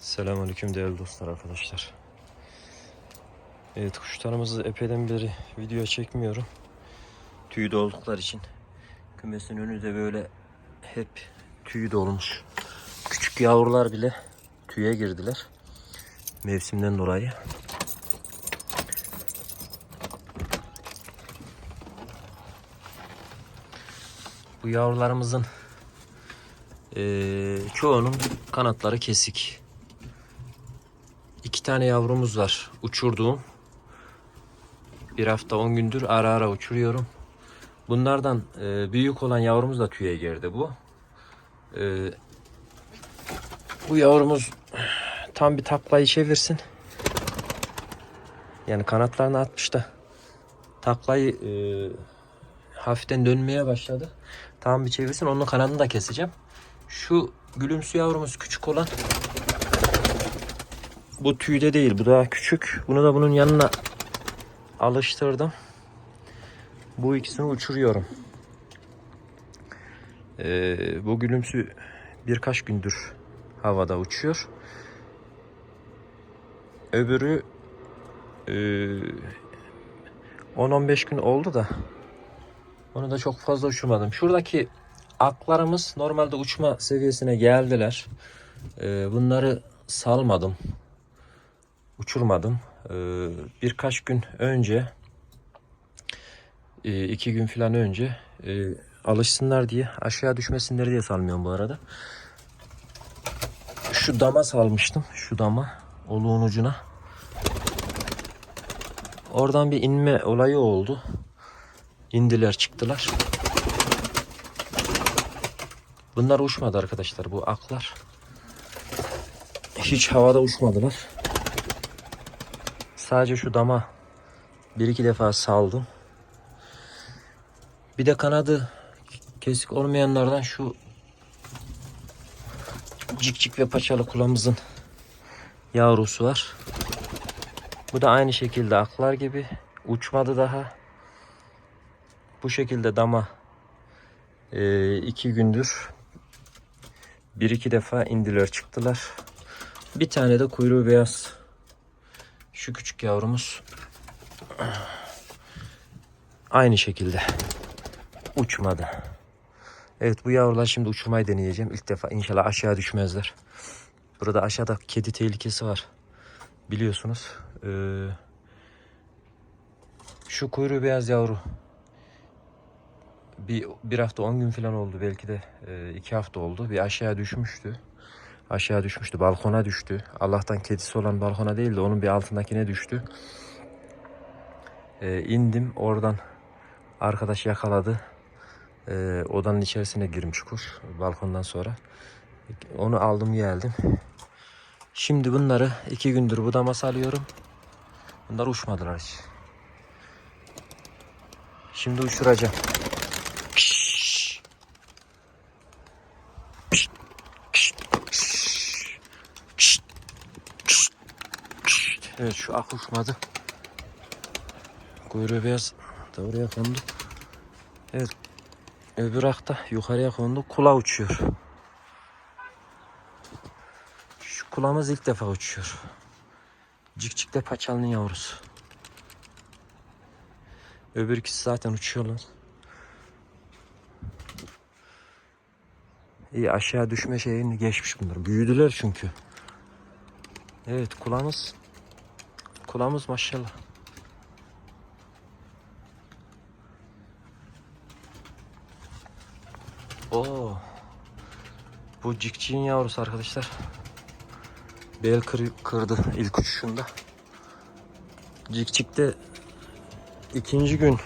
Selamünaleyküm değerli dostlar arkadaşlar. Evet kuşlarımızı epeyden beri video çekmiyorum. Tüyü oldukları için. Kümesin önü de böyle hep tüyü dolmuş. Küçük yavrular bile tüye girdiler. Mevsimden dolayı. Bu yavrularımızın eee, çoğunun kanatları kesik. Tane yavrumuz var uçurduğum. Bir hafta 10 gündür ara ara uçuruyorum. Bunlardan e, büyük olan yavrumuz da tüye girdi bu. E, bu yavrumuz tam bir taklayı çevirsin. Yani kanatlarını atmış da taklayı e, hafiften dönmeye başladı. Tam bir çevirsin onun kanadını da keseceğim. Şu gülümsü yavrumuz küçük olan bu tüyde değil. Bu daha küçük. Bunu da bunun yanına alıştırdım. Bu ikisini uçuruyorum. Ee, bu gülümsü birkaç gündür havada uçuyor. Öbürü e, 10-15 gün oldu da onu da çok fazla uçurmadım. Şuradaki aklarımız normalde uçma seviyesine geldiler. Ee, bunları salmadım uçurmadım. Ee, birkaç gün önce e, iki gün falan önce e, alışsınlar diye aşağı düşmesinler diye salmıyorum bu arada. Şu dama salmıştım. Şu dama. Oluğun ucuna. Oradan bir inme olayı oldu. İndiler çıktılar. Bunlar uçmadı arkadaşlar. Bu aklar. Hiç havada uçmadılar. Sadece şu dama bir iki defa saldım. Bir de kanadı kesik olmayanlardan şu cikcik ve paçalı kulağımızın yavrusu var. Bu da aynı şekilde aklar gibi uçmadı daha. Bu şekilde dama e, iki gündür bir iki defa indiler çıktılar. Bir tane de kuyruğu beyaz şu küçük yavrumuz aynı şekilde uçmadı. Evet bu yavrular şimdi uçurmayı deneyeceğim. İlk defa inşallah aşağı düşmezler. Burada aşağıda kedi tehlikesi var. Biliyorsunuz. Ee, şu kuyruğu beyaz yavru bir, bir hafta 10 gün falan oldu belki de e, iki hafta oldu. Bir aşağı düşmüştü aşağı düşmüştü. Balkona düştü. Allah'tan kedisi olan balkona değil de onun bir altındakine düştü. Ee, indim oradan arkadaş yakaladı. Ee, odanın içerisine girmiş kuş balkondan sonra. Onu aldım geldim. Şimdi bunları iki gündür budama salıyorum. Bunlar uçmadılar hiç. Şimdi uçuracağım. Evet şu ak uçmadı. Kuyruğu beyaz da oraya kondu. Evet. Öbür ak da yukarıya kondu. Kula uçuyor. Şu kulağımız ilk defa uçuyor. Cikcikle paçalının yavrusu. Öbür ikisi zaten uçuyorlar. İyi aşağı düşme şeyini geçmiş bunlar. Büyüdüler çünkü. Evet kulağımız Kulağımız maşallah. Oo. Bu cikciğin yavrusu arkadaşlar. Bel kır, kırdı ilk uçuşunda. Cikcikte ikinci gün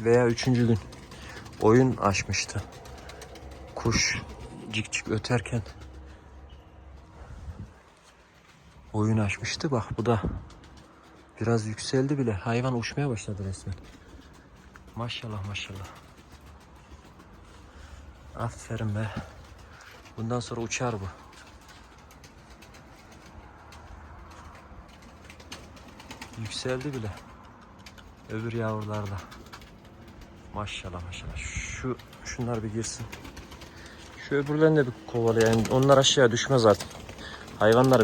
veya üçüncü gün oyun açmıştı. Kuş cikcik öterken oyun açmıştı. Bak bu da Biraz yükseldi bile. Hayvan uçmaya başladı resmen. Maşallah maşallah. Aferin be. Bundan sonra uçar bu. Yükseldi bile. Öbür yavrularla. Maşallah maşallah. Şu şunlar bir girsin. Şu öbürlerini de bir kovalayayım. Onlar aşağıya düşmez artık. Hayvanlar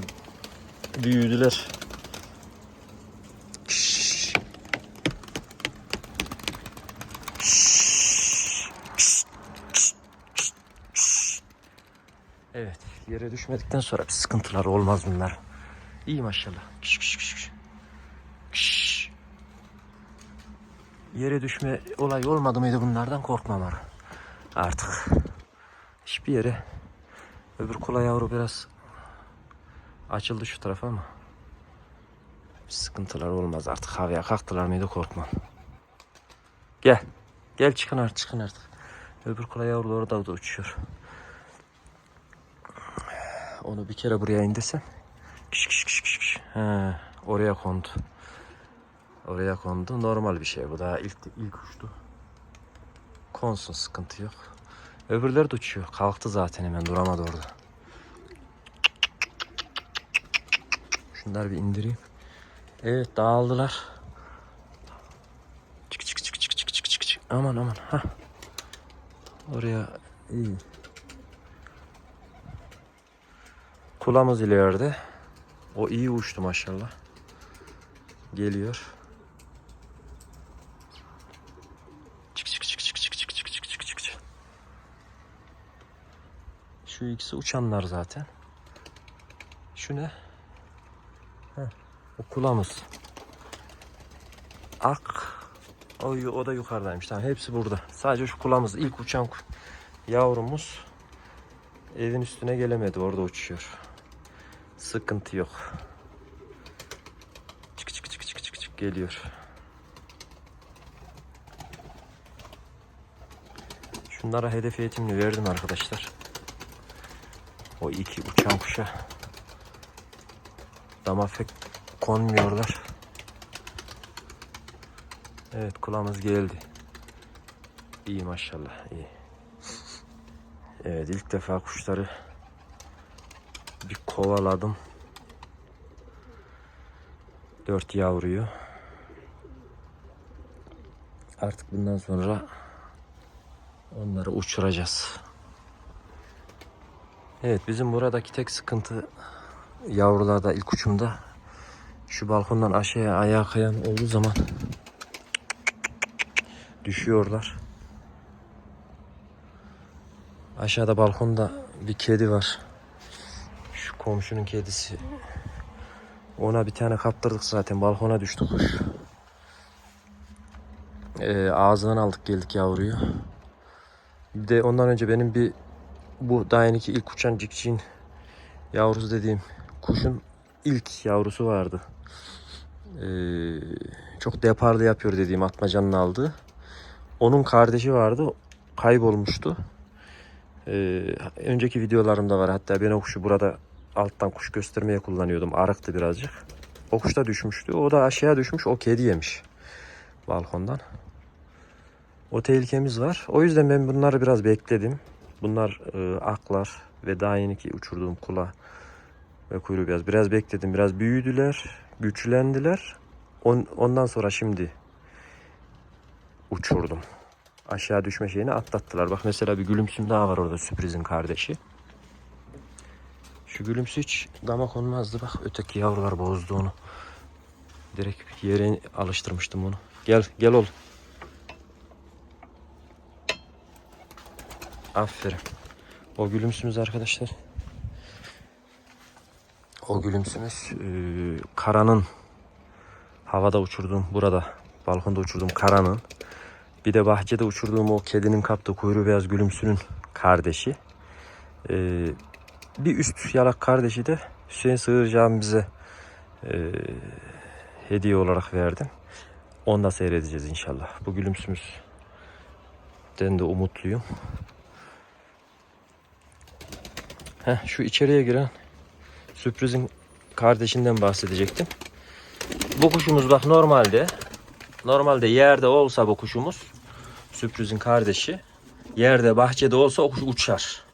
büyüdüler. Şşş. Evet, yere düşmedikten sonra bir sıkıntılar olmaz bunlar. İyi maşallah. Kış kış kış kış. Yere düşme olayı olmadı mıydı bunlardan korkmam ar- artık. Hiçbir yere öbür kula yavru biraz açıldı şu tarafa ama bir sıkıntılar olmaz artık. Havaya kalktılar mıydı korkmam. Gel. Gel çıkın artık çıkın artık. Öbür kula yavru da orada da uçuyor. Onu bir kere buraya indirsen. Kış kış kış kış. He, oraya kondu. Oraya kondu. Normal bir şey bu. Daha ilk ilk uçtu. Konsun sıkıntı yok. Öbürleri de uçuyor. Kalktı zaten hemen duramadı orada. Şunları bir indireyim. Evet dağıldılar. Çık çık çık çık çık çık çık. Aman aman. Ha. Oraya iyi. Kulamız ileride. O iyi uçtu maşallah. Geliyor. Çık çık çık çık çık çık çık çık çık çık. Şu ikisi uçanlar zaten. Şu ne? Heh, o kulamız. Ak. O, o da yukarıdaymış. Tamam hepsi burada. Sadece şu kulamız ilk uçan yavrumuz evin üstüne gelemedi. Orada uçuyor. Sıkıntı yok. Çık çık çık çık çık çık geliyor. Şunlara hedef eğitimini verdim arkadaşlar. O iki uçan kuşa dama pek konmuyorlar. Evet kulağımız geldi. İyi maşallah iyi. Evet ilk defa kuşları kovaladım. Dört yavruyu. Artık bundan sonra onları uçuracağız. Evet bizim buradaki tek sıkıntı yavrularda ilk uçumda şu balkondan aşağıya ayağa kayan olduğu zaman düşüyorlar. Aşağıda balkonda bir kedi var. Şu komşunun kedisi. Ona bir tane kaptırdık zaten. Balkona düştü kuş. Ee, ağzından aldık geldik yavruyu. Bir de ondan önce benim bir bu daha yeni ki ilk uçan cikciğin yavrusu dediğim kuşun ilk yavrusu vardı. Ee, çok deparlı yapıyor dediğim atmacanın aldığı. Onun kardeşi vardı. Kaybolmuştu. Ee, önceki videolarımda var. Hatta ben o kuşu burada alttan kuş göstermeye kullanıyordum. Arıktı birazcık. O kuş da düşmüştü. O da aşağıya düşmüş. O kedi yemiş. Balkondan. O tehlikemiz var. O yüzden ben bunları biraz bekledim. Bunlar e, aklar ve daha yeni ki uçurduğum kula ve kuyruğu biraz biraz bekledim. Biraz büyüdüler, güçlendiler. On, ondan sonra şimdi uçurdum. Aşağı düşme şeyini atlattılar. Bak mesela bir gülümsüm daha var orada sürprizin kardeşi. Şu gülümsü hiç dama konmazdı. Bak öteki yavrular bozdu onu. Direkt yere alıştırmıştım onu. Gel gel ol. Aferin. O gülümsümüz arkadaşlar. O gülümsümüz e, karanın havada uçurduğum burada balkonda uçurduğum karanın bir de bahçede uçurduğum o kedinin kaptığı kuyruğu beyaz gülümsünün kardeşi. E, bir üst yalak kardeşi de Hüseyin Sığırcağım bize e, hediye olarak verdim. Onu da seyredeceğiz inşallah. Bu gülümsümüzden de umutluyum. Heh, şu içeriye giren sürprizin kardeşinden bahsedecektim. Bu kuşumuz bak normalde normalde yerde olsa bu kuşumuz sürprizin kardeşi yerde bahçede olsa o kuş uçar.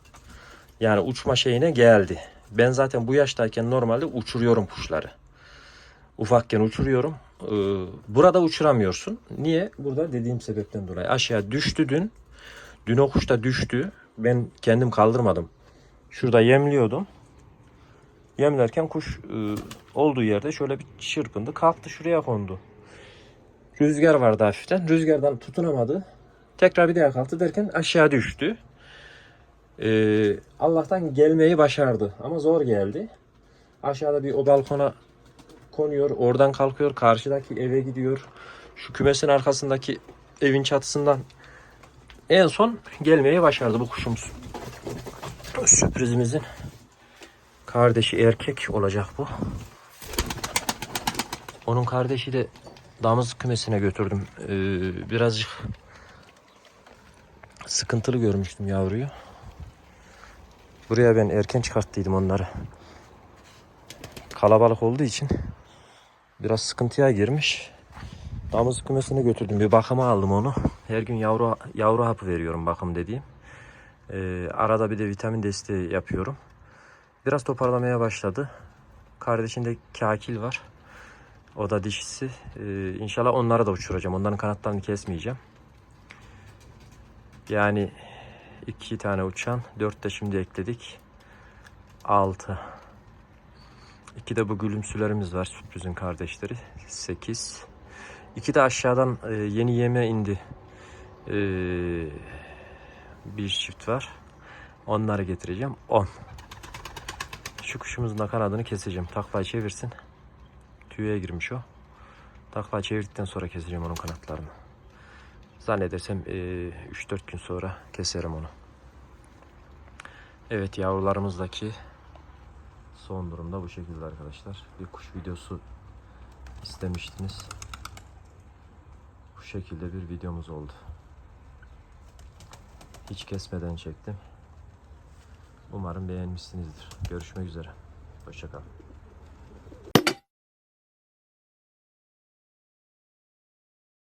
Yani uçma şeyine geldi. Ben zaten bu yaştayken normalde uçuruyorum kuşları. Ufakken uçuruyorum. Ee, burada uçuramıyorsun. Niye? Burada dediğim sebepten dolayı. Aşağı düştü dün. Dün o kuş da düştü. Ben kendim kaldırmadım. Şurada yemliyordum. Yemlerken kuş e, olduğu yerde şöyle bir çırpındı. Kalktı şuraya kondu. Rüzgar vardı hafiften. Rüzgardan tutunamadı. Tekrar bir daha kalktı derken aşağı düştü. Ee, Allah'tan gelmeyi başardı ama zor geldi. Aşağıda bir o balkona konuyor, oradan kalkıyor, karşıdaki eve gidiyor. Şu kümesin arkasındaki evin çatısından en son gelmeyi başardı bu kuşumuz. Sürprizimizin kardeşi erkek olacak bu. Onun kardeşi de damızlık kümesine götürdüm. Ee, birazcık sıkıntılı görmüştüm yavruyu. Buraya ben erken çıkarttıydım onları. Kalabalık olduğu için biraz sıkıntıya girmiş. Damızlık kümesine götürdüm. Bir bakıma aldım onu. Her gün yavru yavru hapı veriyorum bakım dediğim. Ee, arada bir de vitamin desteği yapıyorum. Biraz toparlamaya başladı. Kardeşinde kakil var. O da dişisi. Ee, inşallah onlara da uçuracağım. Onların kanatlarını kesmeyeceğim. Yani iki tane uçan, dört de şimdi ekledik. Altı. İki de bu gülümsülerimiz var. Sürprizin kardeşleri. Sekiz. İki de aşağıdan e, yeni yeme indi. E, bir çift var. Onları getireceğim. On. Şu kuşumuzun da kanadını keseceğim. Taklayı çevirsin. Tüye girmiş o. Taklayı çevirdikten sonra keseceğim onun kanatlarını. Zannedersem e, 3-4 gün sonra keserim onu. Evet yavrularımızdaki son durumda bu şekilde arkadaşlar. Bir kuş videosu istemiştiniz. Bu şekilde bir videomuz oldu. Hiç kesmeden çektim. Umarım beğenmişsinizdir. Görüşmek üzere. Hoşçakalın.